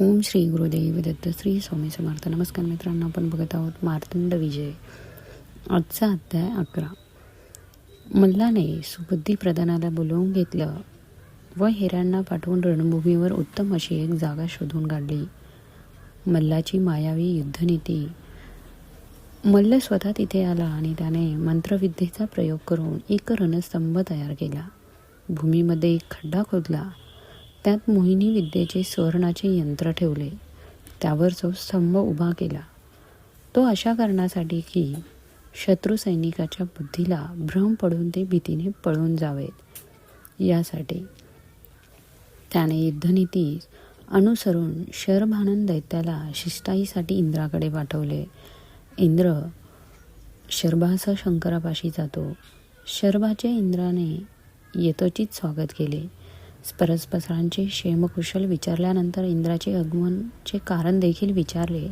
ओम श्री गुरुदेव दत्त श्री स्वामी समर्थ. नमस्कार मित्रांनो आपण बघत आहोत मार्तंड विजय. आजचा अध्याय अकरा. मल्लाने सुबुद्धी प्रधानाला बोलवून घेतलं व हेरांना पाठवून रणभूमीवर उत्तम अशी एक जागा शोधून काढली. मल्लाची मायावी युद्धनीती. मल्ल स्वतः तिथे आला आणि त्याने मंत्रविद्येचा प्रयोग करून एक रणस्तंभ तयार केला. भूमीमध्ये एक खड्डा खोदला. त्यात मोहिनी विद्येचे सुवर्णाचे यंत्र ठेवले. त्यावर जो स्तंभ उभा केला तो अशा कारणासाठी की शत्रू सैनिकाच्या बुद्धीला भ्रम पडून ते भीतीने पळून जावेत. यासाठी त्याने युद्धनीती अनुसरून शरभानन दैत्याला शिष्टाईसाठी इंद्राकडे पाठवले. इंद्र शर्भासह शंकरापाशी जातो. शर्भाचे इंद्राने यथोचित स्वागत केले. परस्परांचे क्षेमकुशल विचारल्यानंतर इंद्राचे आगमनचे कारण देखील विचारले.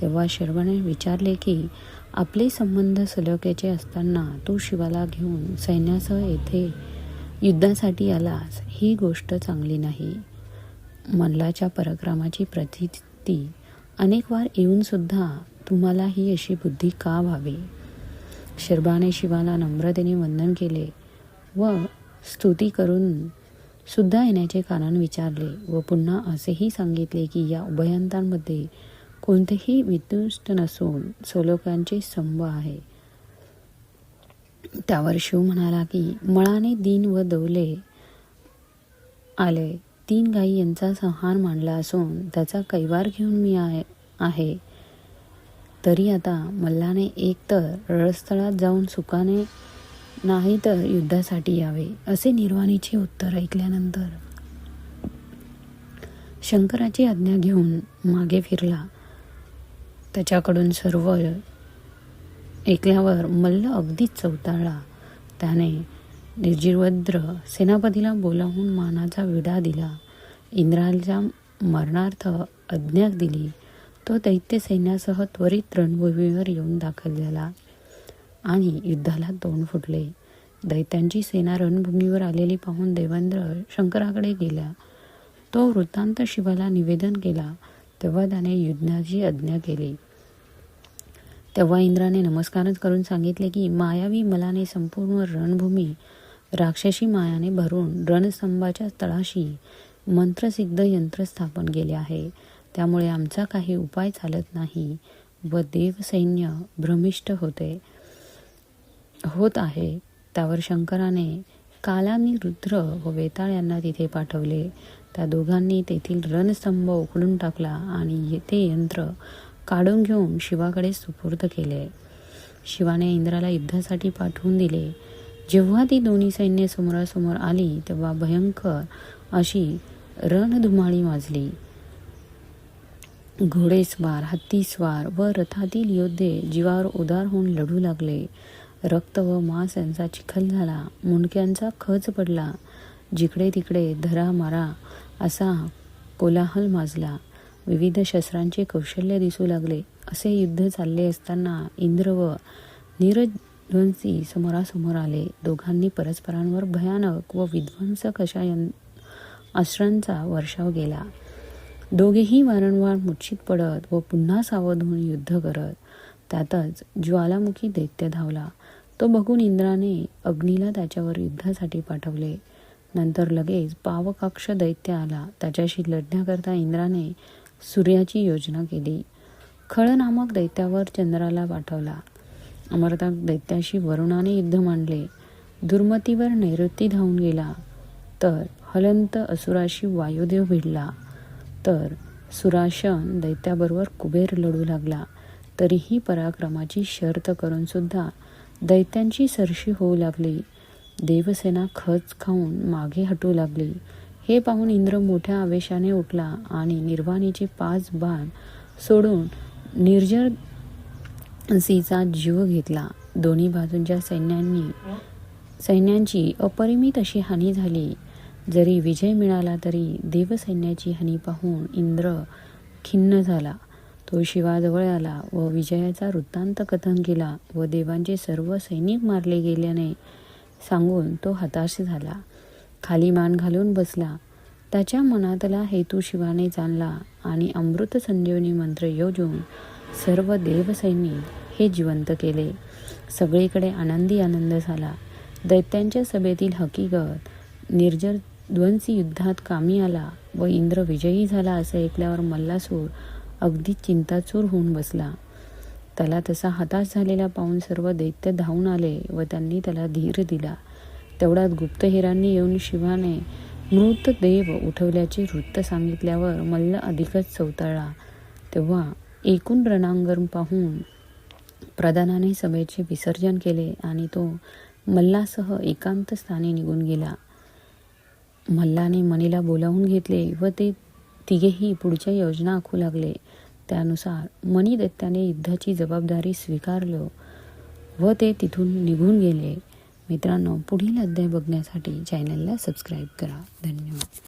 तेव्हा शर्वणे विचारले की आपले संबंध सलोख्याचे असताना तू शिवाला घेऊन सैन्यासह येथे युद्धासाठी आलास. ही गोष्ट चांगली नाही. मल्लाच्या पराक्रमाची प्रतिती. अनेक वार येऊनसुद्धा तुम्हाला ही अशी बुद्धी का व्हावी? शर्बाने शिवाला नम्रतेने वंदन केले व स्तुती करून सुद्धा येण्याचे कारण विचारले व पुन्हा असेही सांगितले की या उभयंतांमध्ये कोणतेही विदुष्ट नसून सोलोकांचे स्तंभ आहे. त्यावर शिव म्हणाला की मळाने दीन व दौले आले. तीन गायी यांचा संहार मांडला असून त्याचा कैवार घेऊन मी आहे आहे. तरी आता मल्लाने एकतर रळस्थळात जाऊन सुखाने नाही तर युद्धासाठी यावे असे निर्वाणीचे उत्तर ऐकल्यानंतर शंकराची आज्ञा घेऊन मागे फिरला. त्याच्याकडून सर्व ऐकल्यावर मल्ल अगदीच चौताळला त्याने निर्जीवद्र सेनापतीला बोलावून मानाचा विडा दिला. इंद्राच्या मरणार्थ आज्ञा दिली. तो दैत्य सैन्यासह त्वरित रणभूमीवर येऊन दाखल झाला. आणि युद्धाला तोंड फुटले. दैत्यांची सेना रणभूमीवर आलेली पाहून देवेंद्र शंकराकडे गेला. तो वृत्तांत शिवाला निवेदन केला. तेव्हा त्याने युद्धाची आज्ञा केली. तेव्हा इंद्राने नमस्कारच करून सांगितले की मायावी मलाने संपूर्ण रणभूमी राक्षसी मायाने भरून रणस्तंभाच्या तळाशी मंत्रसिद्ध यंत्र स्थापन केले आहे. त्यामुळे आमचा काही उपाय चालत नाही व देवसैन्य भ्रमिष्ट होते. होत आहे. त्यावर शंकराने कालानी रुद्र व वेताळ यांना तिथे पाठवले. त्या दोघांनी तेथील रणस्तंभ उखडून टाकला आणि ते यंत्र काढून घेऊन शिवाकडे सुपूर्द केले. शिवाने इंद्राला युद्धासाठी पाठवून दिले. जेव्हा ती दोन्ही सैन्य समोरासमोर आली तेव्हा भयंकर अशी रणधुमाळी माजली घोडेस्वार हत्तीस्वार व रथातील योद्धे जीवावर उदार होऊन लढू लागले. रक्त व मांस यांचा चिखल झाला. मुंडक्यांचा खच पडला. जिकडे तिकडे धरा मारा असा कोलाहल माजला. विविध शस्त्रांचे कौशल्य दिसू लागले. असे युद्ध चालले असताना इंद्र व नीरध्वंसी समोरासमोर आले. दोघांनी परस्परांवर भयानक व विध्वंसक अशा अस्त्रांचा वर्षाव केला. दोघेही वारंवार मुच्छित पडत व पुन्हा सावध होऊन युद्ध करत त्यातच ज्वालामुखी दैत्य धावला. तो बघून इंद्राने अग्नीला त्याच्यावर युद्धासाठी पाठवले. नंतर लगेच पावकाक्ष दैत्य आला. त्याच्याशी लढण्याकरता इंद्राने सूर्याची योजना केली. खळ नामक दैत्यावर चंद्राला पाठवला. अमरता दैत्याशी वरुणाने युद्ध मांडले. दुर्मतीवर नैऋत्य धावून गेला. तर हलंत असुराशी वायुदेव भिडला. तर सुराशन दैत्याबरोबर कुबेर लढू लागला. तरीही पराक्रमाची शर्त करूनसुद्धा दैत्यांची सरशी होऊ लागली. देवसेना खच खाऊन मागे हटू लागली. हे पाहून इंद्र मोठ्या आवेशाने उठला आणि निर्वाणीचे पाच बाण सोडून निर्जर सीचा जीव घेतला. दोन्ही बाजूंच्या सैन्यांनी सैन्यांची अपरिमित अशी हानी झाली. जरी विजय मिळाला तरी देवसैन्याची हानी पाहून इंद्र खिन्न झाला. तो शिवाजवळ आला व विजयाचा वृत्तांत कथन केला व देवांचे सर्व सैनिक मारले गेल्याने सांगून तो हताश झाला. खाली मान घालून बसला. त्याच्या मनातला हेतू शिवाने जाणला आणि अमृत संजीवनी मंत्र योजून सर्व देवसैनिक हे जिवंत केले. सगळीकडे आनंदी आनंद झाला. दैत्यांच्या सभेतील हकीकत निर्जर ध्वंसी युद्धात कामी आला व इंद्र विजयी झाला असे ऐकल्यावर मल्लासूर अगदी चिंताचूर होऊन बसला. त्याला तसा हताश झालेला पाहून सर्व दैत्य धावून आले व त्यांनी त्याला धीर दिला. तेवढ्यात गुप्तहेरांनी येऊन शिवाने मृतदेव उठवल्याचे वृत्त सांगितल्यावर मल्ल अधिकच चवताळला तेव्हा एकूण रणांगण पाहून प्रधानाने सभेचे विसर्जन केले आणि तो मल्लासह एकांत स्थानी निघून गेला. मल्लाने मनीला बोलावून घेतले व ते तिघेही पुढच्या योजना आखू लागले. त्यानुसार मनी युद्धाची जबाबदारी स्वीकारलं व ते तिथून निघून गेले. मित्रांनो पुढील अध्याय बघण्यासाठी चॅनलला सबस्क्राईब करा. धन्यवाद.